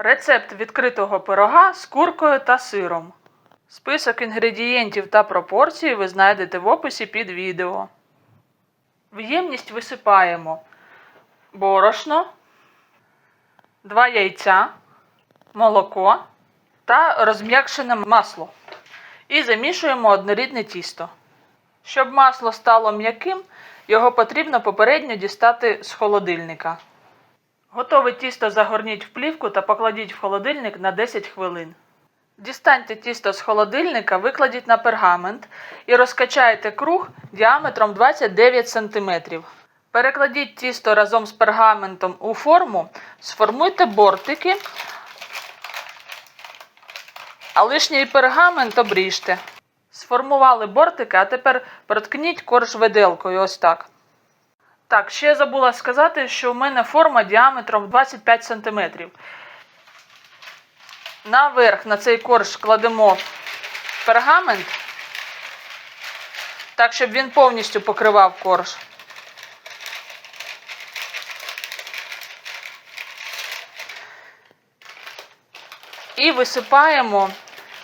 Рецепт відкритого пирога з куркою та сиром. Список інгредієнтів та пропорції ви знайдете в описі під відео. В ємність висипаємо борошно, 2 яйця, молоко та розм'якшене масло. І замішуємо однорідне тісто. Щоб масло стало м'яким, його потрібно попередньо дістати з холодильника. Готове тісто загорніть в плівку та покладіть в холодильник на 10 хвилин. Дістаньте тісто з холодильника, викладіть на пергамент і розкачайте круг діаметром 29 см. Перекладіть тісто разом з пергаментом у форму, сформуйте бортики, а лишній пергамент обріжте. Сформували бортики, а тепер проткніть корж виделкою ось так. Так, ще забула сказати, що в мене форма діаметром 25 см. Наверх на цей корж кладемо пергамент, так, щоб він повністю покривав корж. І висипаємо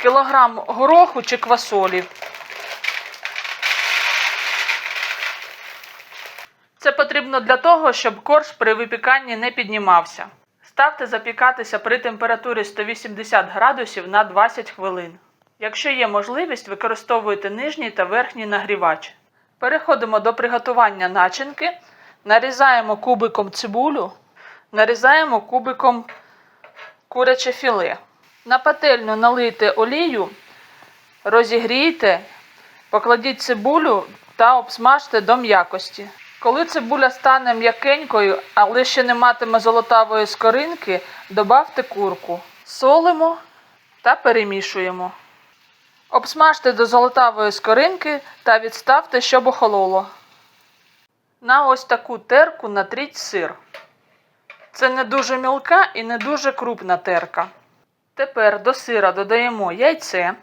кілограм гороху чи квасолі. Це потрібно для того, щоб корж при випіканні не піднімався. Ставте запікатися при температурі 180 градусів на 20 хвилин. Якщо є можливість, використовуйте нижній та верхній нагрівач. Переходимо до приготування начинки. Нарізаємо кубиком цибулю, нарізаємо кубиком куряче філе. На пательню налийте олію, розігрійте, покладіть цибулю та обсмажте до м'якості. Коли цибуля стане м'якенькою, але ще не матиме золотавої скоринки, добавте курку. Солимо та перемішуємо. Обсмажте до золотавої скоринки та відставте, щоб охололо. На ось таку терку натріть сир. Це не дуже мілка і не дуже крупна терка. Тепер до сира додаємо яйце,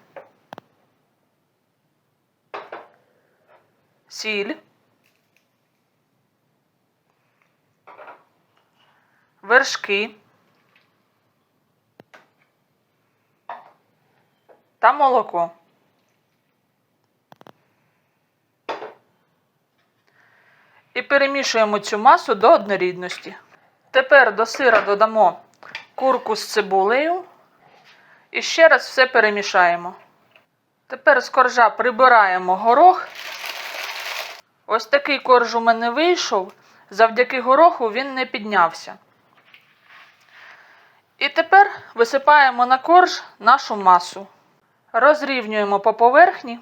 сіль, вершки та молоко. І перемішуємо цю масу до однорідності. Тепер до сира додамо курку з цибулею і ще раз все перемішаємо. Тепер з коржа прибираємо горох. Ось такий корж у мене вийшов. Завдяки гороху він не піднявся. І тепер висипаємо на корж нашу масу. Розрівнюємо по поверхні.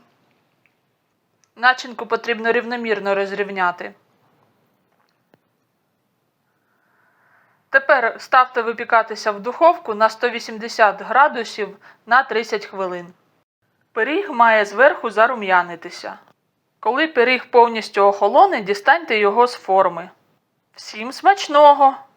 Начинку потрібно рівномірно розрівняти. Тепер ставте випікатися в духовку на 180 градусів на 30 хвилин. Пиріг має зверху зарум'янитися. Коли пиріг повністю охолоне, дістаньте його з форми. Всім смачного!